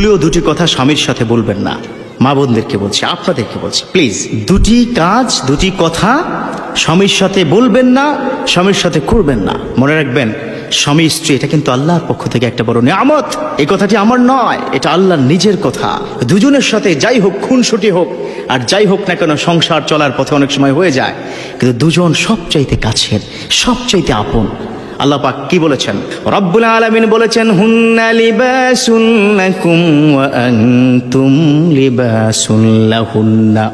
ভুলেও দুটি কথা স্বামীর সাথে বলবেন না। মা বোনদেরকে বলছি, আপনাদেরকে বলছি প্লিজ দুটি কাজ, দুটি কথা স্বামীর সাথে বলবেন না, স্বামীর সাথে করবেন না। মনে রাখবেন, স্বামী স্ত্রী, এটা কিন্তু আল্লাহর পক্ষ থেকে একটা বড় নিয়ামত। এই কথাটি আমার নয়, এটা আল্লাহর নিজের কথা। দুজনের সাথে যাই হোক, খুনসুটি হোক, আর যাই হোক না কেন সংসার চলার পথে অনেক সময় হয়ে যায়। কিন্তু দুজন সবচাইতে কাছের, সবচাইতে আপন আল্লাহ পাক কি বলেছেন? রব্বুল আলামিন বলেছেন, হুন্না লিবাসুন লাকুম ওয়া আনতুম লিবাসুন লাহুন্না।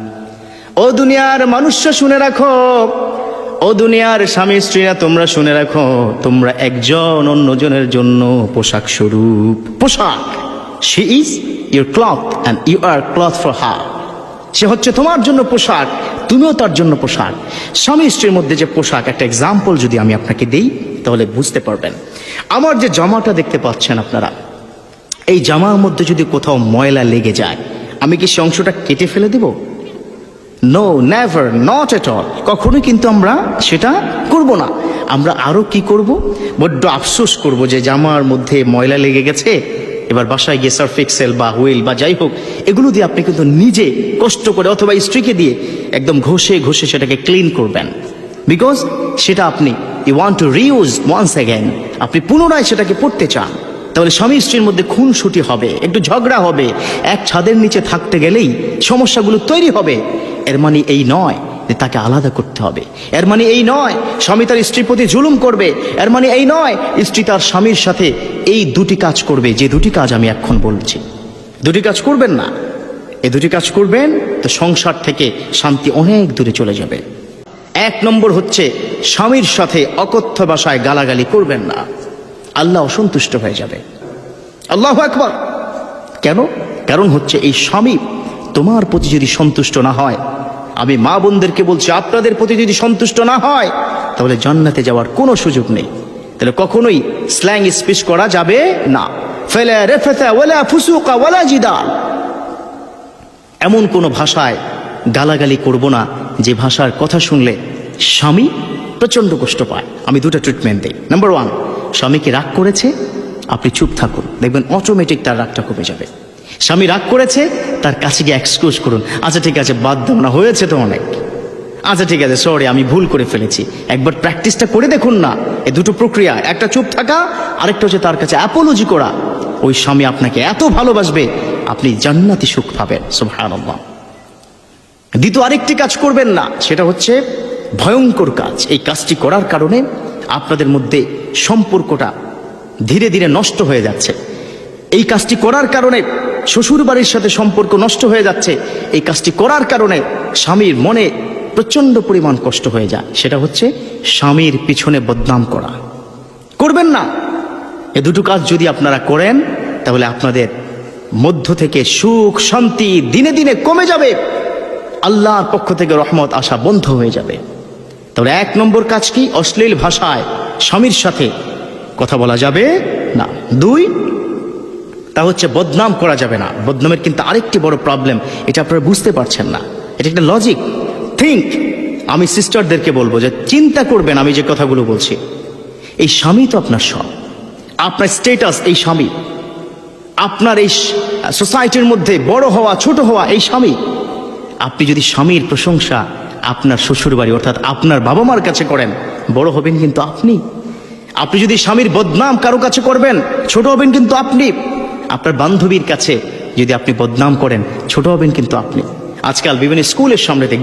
ও দুনিয়ার মানুষরা শুনে রাখো, ও দুনিয়ার স্বামী স্ত্রীরা তোমরা শুনে রাখো, তোমরা একজন অন্যজনের জন্য পোশাক স্বরূপ। পোশাক she is your cloth and you are cloth for her সে হচ্ছে তোমার জন্য পোশাক, তুমিও তার জন্য পোশাক। স্বামী স্ত্রীর মধ্যে যে পোশাক, একটা এক্সাম্পল যদি আমি আপনাকে দিই তাহলে বুঝতে পারবেন। আমার যে জামাটা দেখতে পাচ্ছেন আপনারা, এই জামার মধ্যে যদি কোথাও ময়লা লেগে যায়, আমি কি সে অংশটা কেটে ফেলে দেব? No never not at all কখনোই কিন্তু আমরা সেটা করব না। আমরা আরও কি করব? বড্ড আফসোস করব যে জামার মধ্যে ময়লা লেগে গেছে। এবার বাসায় গিয়ে সার্ফ এক্সেল বা হুইল বা যাই হোক, এগুলো দিয়ে আপনি কিন্তু নিজে কষ্ট করে অথবা স্ত্রীকে দিয়ে একদম ঘষে ঘষে সেটাকে ক্লিন করবেন। বিকজ সেটা আপনি you want to reuse once again আপনি পুনরায় সেটাকে পড়তে চান, তাহলে স্বামী স্ত্রীর মধ্যে খুনসুটি হবে, একটু ঝগড়া হবে, এক ছাদের নিচে থাকতে গেলেই সমস্যাগুলো তৈরি হবে। এর মানে এই নয় যে তাকে আলাদা করতে হবে। এর মানে এই নয় স্বামী তার স্ত্রীর প্রতি জুলুম করবে। এর মানে এই নয় স্ত্রী তার স্বামীর সাথে এই দুটি কাজ করবে, যে দুটি কাজ আমি এখন বলছি। দুটি কাজ করবেন না। এই দুটি কাজ করবেন, তো সংসার থেকে শান্তি অনেক দূরে চলে যাবে। এক নম্বর হচ্ছে, স্বামীর সাথে অকথ্য ভাষায় গালাগালি করবেন না। আল্লাহ অসন্তুষ্ট হয়ে যাবে। আল্লাহ একবার কেন? কারণ হচ্ছে এই স্বামী তোমার প্রতি যদি সন্তুষ্ট না হয়, আমি মা বোনদেরকে বলছি, আপনাদের প্রতি যদি সন্তুষ্ট না হয়, তাহলে জান্নাতে যাওয়ার কোনো সুযোগ নেই। তাহলে কখনোই স্ল্যাং স্পিচ করা যাবে না। ফেলে রেফেতা, ওয়ালা ফুসুকা, ওয়ালা জিদাল। এমন কোনো ভাষায় গালাগালি করব না যে ভাষার কথা শুনলে স্বামী প্রচণ্ড কষ্ট পায়। আমি দুটো ট্রিটমেন্ট দিই। নাম্বার ওয়ান স্বামীকে রাগ করেছে, আপনি চুপ থাকুন। দেখবেন অটোমেটিক তার রাগটা কমে যাবে। স্বামী রাগ করেছে, তার কাছে গিয়ে এক্সকিউজ করুন। আচ্ছা ঠিক আছে, বাদ দাও না, হয়েছে তো অনেক। আচ্ছা ঠিক আছে সরি আমি ভুল করে ফেলেছি। একবার প্র্যাকটিসটা করে দেখুন না, এ দুটো প্রক্রিয়া, একটা চুপ থাকা, আরেকটা হচ্ছে তার কাছে অ্যাপোলজি করা। ওই স্বামী আপনাকে এত ভালোবাসবে, আপনি জান্নাতি সুখ পাবেন, সুবহানাল্লাহ। দ্বিতীয় আরেকটি কাজ করবেন না, সেটা হচ্ছে ভয়ঙ্কর কাজ। এই কাজটি করার কারণে আপনাদের মধ্যে সম্পর্কটা ধীরে ধীরে নষ্ট হয়ে যাচ্ছে। এই কাজটি করার কারণে শ্বশুর বাড়ির সাথে সম্পর্ক নষ্ট হয়ে যাচ্ছে। এই কাজটি করার কারণে স্বামীর মনে প্রচণ্ড পরিমাণ কষ্ট হয়ে যায়। সেটা হচ্ছে স্বামীর পিছনে বদনাম করা। করবেন না। এ দুটো কাজ যদি আপনারা করেন, তাহলে আপনাদের মধ্য থেকে সুখ, শান্তি দিনে দিনে কমে যাবে। আল্লাহর পক্ষ থেকে রহমত আসা বন্ধ হয়ে যাবে। তাহলে এক নম্বর কাজ কি? অশ্লীল ভাষায় স্বামীর সাথে কথা বলা যাবে না। দুই, তা হচ্ছে বদনাম করা যাবে না। বদনামের কিন্তু আরেকটি বড় প্রবলেম এটা আপনারা বুঝতে পারছেন না। এটা একটা লজিক থিঙ্ক আমি সিস্টারদেরকে বলব যে চিন্তা করবেন আমি যে কথাগুলো বলছি। এই স্বামী তো আপনার সব। আপনার স্টেটাস এই স্বামী। আপনার এই সোসাইটির মধ্যে বড় হওয়া, ছোট হওয়া এই স্বামী। আপনি যদি স্বামীর প্রশংসা আপনার শ্বশুর বাড়ি অর্থাৎ আপনার বাবা মার কাছে করেন, বড় হবেন কিন্তু আপনি। আপনি যদি স্বামীর বদনাম কারও কাছে করবেন, ছোট হবেন কিন্তু আপনি। আপনার বান্ধবীর কাছে যদি আপনি বদনাম করেন, ছোট হবেন কিন্তু আপনি। আজকাল বিভিন্ন স্কুলের সামনে দেখবেন